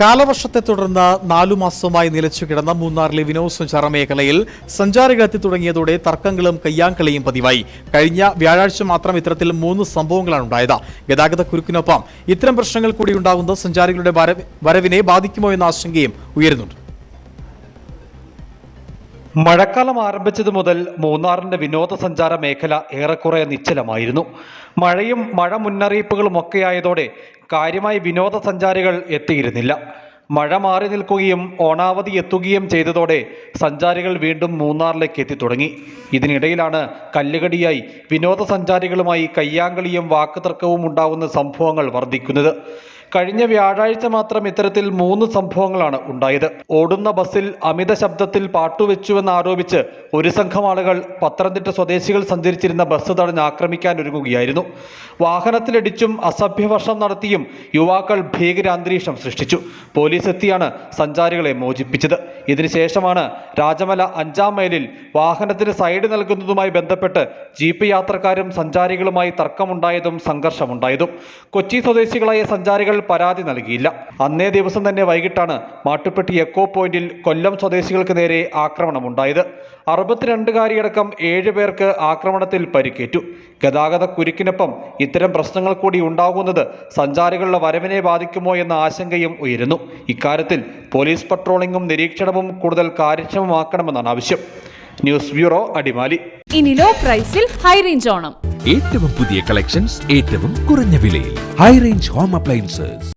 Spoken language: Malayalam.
കാലവർഷത്തെ തുടർന്ന് നാലു മാസമായി നിലച്ചു കിടന്ന മൂന്നാറിലെ വിനോദസഞ്ചാര മേഖലയിൽ സഞ്ചാരികളെത്തി തുടങ്ങിയതോടെ തർക്കങ്ങളും കയ്യാങ്കളിയും പതിവായി. കഴിഞ്ഞ വ്യാഴാഴ്ച മാത്രം ഇത്തരത്തിൽ മൂന്ന് സംഭവങ്ങളാണ് ഉണ്ടായത്. ഗതാഗത കുരുക്കിനൊപ്പം ഇത്തരം പ്രശ്നങ്ങൾ കൂടി ഉണ്ടാകുന്നത് സഞ്ചാരികളുടെ വരവിനെ ബാധിക്കുമോ എന്ന ആശങ്കയും ഉയരുന്നുണ്ട്. മഴക്കാലം ആരംഭിച്ചതു മുതൽ മൂന്നാറിന്റെ വിനോദസഞ്ചാര മേഖല ഏറെക്കുറെ നിശ്ചലമായിരുന്നു. മഴയും മഴ മുന്നറിയിപ്പുകളും ഒക്കെയായതോടെ കാര്യമായി വിനോദസഞ്ചാരികൾ എത്തിയിരുന്നില്ല. മഴ മാറി നിൽക്കുകയും ഓണാവധി എത്തുകയും ചെയ്തതോടെ സഞ്ചാരികൾ വീണ്ടും മൂന്നാറിലേക്ക് എത്തി തുടങ്ങി ഇതിനിടയിലാണ് കല്ലുകടിയായി വിനോദസഞ്ചാരികളുമായി കയ്യാങ്കളിയും വാക്കുതർക്കവും ഉണ്ടാകുന്ന സംഭവങ്ങൾ വർദ്ധിക്കുന്നത്. കഴിഞ്ഞ വ്യാഴാഴ്ച മാത്രം ഇത്തരത്തിൽ മൂന്ന് സംഭവങ്ങളാണ് ഉണ്ടായത്. ഓടുന്ന ബസ്സിൽ അമിത ശബ്ദത്തിൽ പാട്ടുവെച്ചുവെന്ന് ആരോപിച്ച് ഒരു സംഘം ആളുകൾ പത്തനംതിട്ട സ്വദേശികൾ സഞ്ചരിച്ചിരുന്ന ബസ് തടഞ്ഞ് ആക്രമിക്കാൻ ഒരുങ്ങുകയായിരുന്നു. വാഹനത്തിലിടിച്ചും അസഭ്യവർഷം നടത്തിയും യുവാക്കൾ ഭീകരാന്തരീക്ഷം സൃഷ്ടിച്ചു. പോലീസ് എത്തിയാണ് സഞ്ചാരികളെ മോചിപ്പിച്ചത്. ഇതിനുശേഷമാണ് രാജമല അഞ്ചാം മൈലിൽ വാഹനത്തിന് സൈഡ് നൽകുന്നതുമായി ബന്ധപ്പെട്ട് ജീപ്പ് യാത്രക്കാരും സഞ്ചാരികളുമായി തർക്കമുണ്ടായതും സംഘർഷമുണ്ടായതും. കൊച്ചി സ്വദേശികളായ സഞ്ചാരികൾ പരാതി നൽകിയില്ല. അന്നേ ദിവസം തന്നെ വൈകിട്ടാണ് മാട്ടുപ്പെട്ടി എക്കോ പോയിന്റിൽ കൊല്ലം സ്വദേശികൾക്ക് നേരെ ആക്രമണമുണ്ടായത്. അറുപത്തിരണ്ടുകാരിയടക്കം ഏഴ് പേർക്ക് ആക്രമണത്തിൽ പരിക്കേറ്റു. ഗതാഗത കുരുക്കിനൊപ്പം ഇത്തരം പ്രശ്നങ്ങൾ കൂടി ഉണ്ടാകുന്നത് സഞ്ചാരികളുടെ വരവിനെ ബാധിക്കുമോ എന്ന ആശങ്കയും ഉയരുന്നു. ഇക്കാര്യത്തിൽ പോലീസ് പട്രോളിംഗും നിരീക്ഷണവും കൂടുതൽ കാര്യക്ഷമമാക്കണമെന്നാണ് ആവശ്യം. News bureau Adimali. ഇനി ലോ പ്രൈസിൽ ഹൈ റേഞ്ച് ഓണം. ഏറ്റവും പുതിയ കളക്ഷൻസ് ഏറ്റവും കുറഞ്ഞ വിലയിൽ. High range home appliances.